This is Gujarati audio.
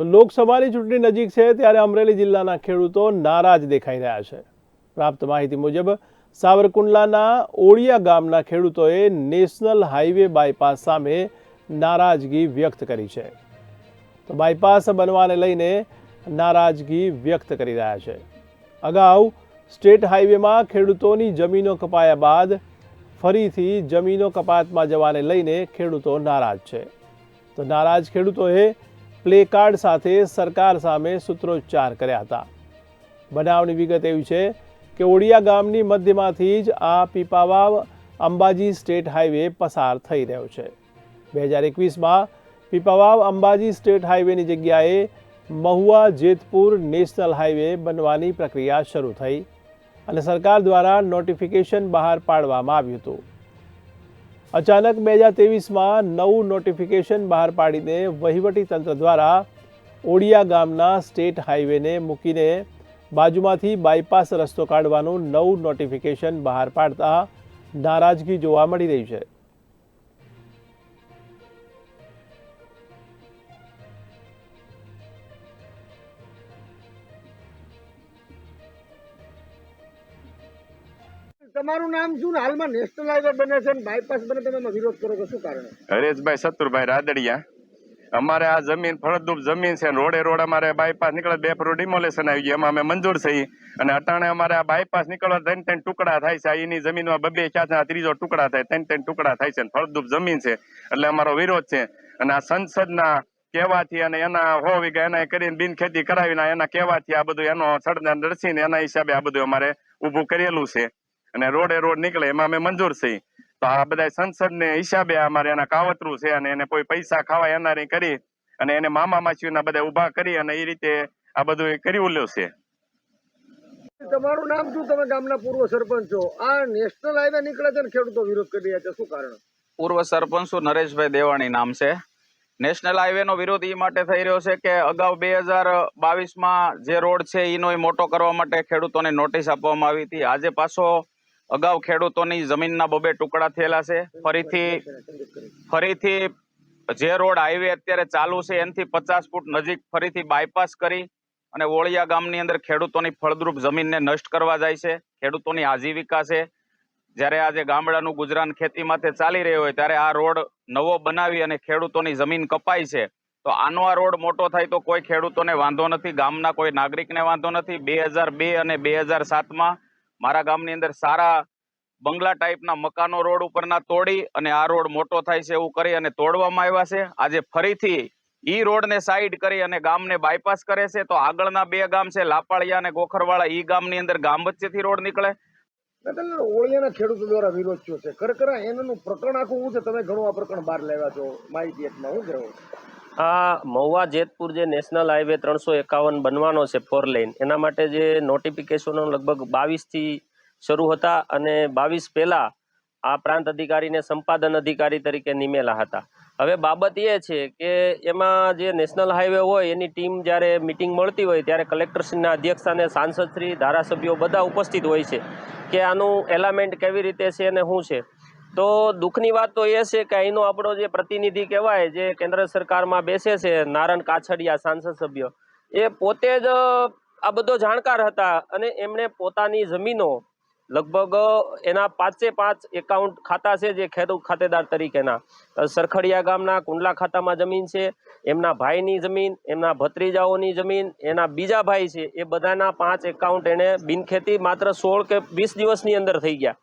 તો લોકસભાની ચૂંટણી નજીક છે ત્યારે અમરેલી જિલ્લાના ખેડૂતો નારાજ દેખાઈ રહ્યા છે. પ્રાપ્ત માહિતી મુજબ સાવરકુંડલાના ઓળિયા ગામના ખેડૂતોએ નેશનલ હાઈવે બાયપાસ સામે નારાજગી વ્યક્ત કરી છે. તો બાયપાસ બનવાને લઈને નારાજગી વ્યક્ત કરી રહ્યા છે. અગાઉ સ્ટેટ હાઈવેમાં ખેડૂતોની જમીનો કપાયા બાદ ફરીથી જમીનો કપાતમાં જવાને લઈને ખેડૂતો નારાજ છે. તો નારાજ ખેડૂતોએ પ્લે કાર્ડ સાથે સરકાર સામે સૂત્રોચ્ચાર કર્યા હતા. બનાવની વિગત એવી છે કે ઓડિયા ગામની મધ્યમાંથી જ આ પીપાવાવ અંબાજી સ્ટેટ હાઈવે પસાર થઈ રહ્યો છે. બે હજાર એકવીસમાં પીપાવાવ અંબાજી સ્ટેટ હાઈવેની જગ્યાએ મહુવા જેતપુર નેશનલ હાઈવે બનવાની પ્રક્રિયા શરૂ થઈ અને સરકાર દ્વારા નોટિફિકેશન બહાર પાડવામાં આવ્યું હતું. અચાનક બે હજાર ત્રેવીસમાં નવું નોટિફિકેશન બહાર પાડીને વહીવટી તંત્ર દ્વારા ઓડિયા ગામના સ્ટેટ હાઈવેને મૂકીને બાજુમાંથી બાયપાસ રસ્તો કાઢવાનું નવું નોટિફિકેશન બહાર પાડતા નારાજગી જોવા મળી રહી છે. તમારું નામ શું હાલમાં નેશનલ હાઈવે બને છે અને બાયપાસ બને, તમે વિરોધ કરો શું કારણ? હરેશભાઈ સતુરભાઈ રાદડિયા. અમારે આ જમીન, ફળદ્રુપ જમીન છે રોડે રોડ અમારે બાયપાસ નીકળે, બે ફરો ડિમોલેશન આવી ગયું, એમાં અમે મંજૂર થઈ અને અટાણે અમારે આ બાયપાસ નીકળવા ત્રણ ત્રણ ટુકડા થાય છે એની જમીનમાં બબે આ ત્રીજો ટુકડા થાય, ત્રણ ત્રણ ટુકડા થાય છે ફળદ્રુપ જમીન છે. એટલે અમારો વિરોધ છે. અને આ સંસદના કહેવાથી અને એના હો વીઘા એના કરીને બિન ખેતી કરાવીને એના કહેવાથી આ બધું એનો સડના દર્શીને એના હિસાબે આ બધું અમારે ઊભું કરેલું છે. અને રોડે રોડ નીકળે એમાં અમે મંજૂર થઈ તો આ બધા સંસદ ને હિસાબે અમારે એના કાવતરું છે અને એને કોઈ પૈસા ખાવા એનારી કરી અને એને મામા માસીઓના બધા ઊભા કરી અને એ રીતે આ બધું કરી ઉલ્યો છે. તમારું નામ શું? તમે ગામના પૂર્વ સરપંચ છો. આ નેશનલ હાઈવે નીકળે છે ને ખેડૂતો વિરોધ કરી રહ્યા છે? શું કારણ? પૂર્વ સરપંચ શું નરેશભાઈ દેવાણી નામ છે. નેશનલ હાઈવે નો વિરોધ એ માટે થઈ રહ્યો છે કે અગાઉ બે હજાર બાવીસમાં જે રોડ છે એનો એ મોટો કરવા માટે ખેડૂતોને નોટિસ આપવામાં આવી હતી. આજે પાછો અગાઉ ખેડૂતોની જમીનના બબે ટુકડા થયેલા છે. ફરીથી ફરીથી જે રોડ હાઈવે અત્યારે ચાલુ છે, એનથી પચાસ ફૂટ નજીક ફરીથી બાયપાસ કરી અને ઓળિયા ગામની અંદર ખેડૂતોની ફળદ્રુપ જમીનને નષ્ટ કરવા જાય છે. ખેડૂતોની આજીવિકા છે. જ્યારે આજે ગામડાનું ગુજરાન ખેતી માથે ચાલી રહ્યો હોય ત્યારે આ રોડ નવો બનાવી અને ખેડૂતોની જમીન કપાય છે. તો આનો આ રોડ મોટો થાય તો કોઈ ખેડૂતોને વાંધો નથી, ગામના કોઈ નાગરિકને વાંધો નથી. બે હજાર બે અને બે હજાર સાતમાં મારા ગામની અંદર સારા બંગલા ટાઈપના મકાનો રોડ ઉપરના તોડી અને આ રોડ મોટો થાય છે એવું કરી અને તોડવામાં આવ્યા છે. આજે ફરીથી ઈ રોડને સાઈડ કરી અને ગામને બાયપાસ કરે છે. તો આગળના બે ગામ છે, લાપાળિયા અને ગોખરવાળા. ઈ ગામની અંદર ગામ વચ્ચેથી રોડ નીકળે. ઓળિયાના ખેડૂતો દ્વારા વિરોધ થયો છે. ખરેખર એનું પ્રકરણ આખું શું છે તમે ઘણું આ પ્રકરણ બહાર લેવા છો. માહિતી એકમાં હું કહેવું આ મહુવા જેતપુર જે નેશનલ હાઈવે ત્રણસો એકાવન બનવાનો છે ફોર લેન, એના માટે જે નોટિફિકેશનો લગભગ બાવીસથી શરૂ હતા અને બાવીસ પહેલાં આ પ્રાંત અધિકારીને સંપાદન અધિકારી તરીકે નિમેલા હતા. હવે બાબત એ છે કે એમાં જે નેશનલ હાઈવે હોય, એની ટીમ જ્યારે મિટિંગ મળતી હોય ત્યારે કલેક્ટરશ્રીના અધ્યક્ષસ્થાને સાંસદશ્રી ધારાસભ્યો બધા ઉપસ્થિત હોય છે કે આનું એલામેન્ટ કેવી રીતે છે અને શું છે. તો દુઃખની વાત તો એ છે કે અહીંનો આપણો જે પ્રતિનિધિ કહેવાય, જે કેન્દ્ર સરકારમાં બેસે છે નારણ કાછડિયા સાંસદ સભ્ય, એ પોતે જ આ બધો જાણકાર હતા અને એમણે પોતાની જમીનો લગભગ એના પાંચે પાંચ એકાઉન્ટ ખાતા છે, જે ખેડૂત ખાતેદાર તરીકેના. સરખડિયા ગામના કુંડલા ખાતામાં જમીન છે, એમના ભાઈની જમીન, એમના ભત્રીજાઓની જમીન, એના બીજા ભાઈ છે, એ બધાના પાંચ એકાઉન્ટ એણે બિનખેતી માત્ર સોળ કે વીસ દિવસની અંદર થઈ ગયા.